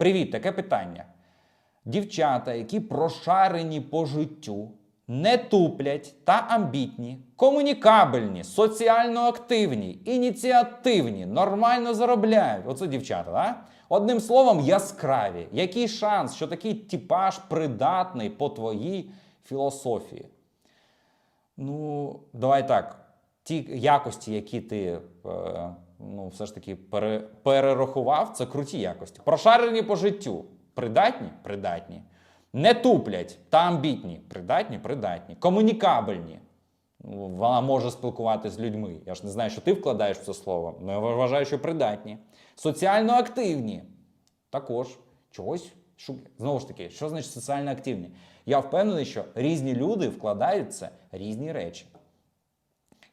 Привіт, таке питання. Дівчата, які прошарені по життю, не туплять та амбітні, комунікабельні, соціально активні, ініціативні, нормально заробляють. Оце дівчата, да? Одним словом, яскраві. Який шанс, що такий типаж придатний по твоїй філософії? Ну, давай так. Ті якості, які ти е, ну, все ж таки пере, перерахував, це круті якості. Прошарені по життю. Придатні? Придатні. Не туплять та амбітні. Придатні? Придатні. Комунікабельні. Ну, Вона може спілкуватися з людьми. Я ж не знаю, що ти вкладаєш в це слово. але я вважаю, що придатні. Соціально активні. Також чогось шукає. Знову ж таки, що значить соціально активні? Я впевнений, що різні люди вкладають це різні речі.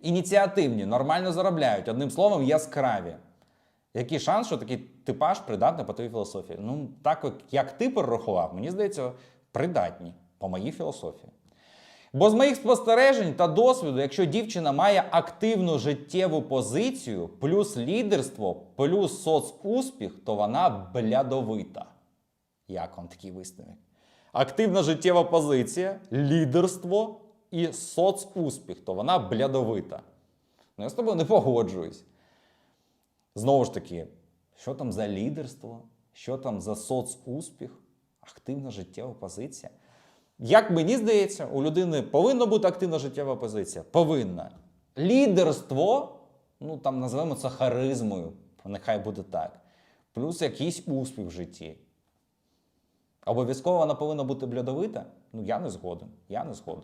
Ініціативні, нормально заробляють, одним словом, яскраві. Який шанс, що такий типаж придатний по твоїй філософії? Ну, так як ти перерахував, мені здається, придатні по моїй філософії. Бо з моїх спостережень та досвіду, якщо дівчина має активну життєву позицію, плюс лідерство, плюс соцуспіх, то вона блядовита. Як вам такий висновок? Активна життєва позиція, лідерство і соцуспіх, то вона блядовита. Ну, я з тобою не погоджуюсь. Знову ж таки, що там за лідерство, що там за соцуспіх, активна життєва позиція. Як мені здається, у людини повинна бути активна життєва позиція. Повинна. Лідерство, ну там називаємо це харизмою, нехай буде так. Плюс якийсь успіх в житті. Обов'язково вона повинна бути блядовита? Ну я не згоден. Я не згоден.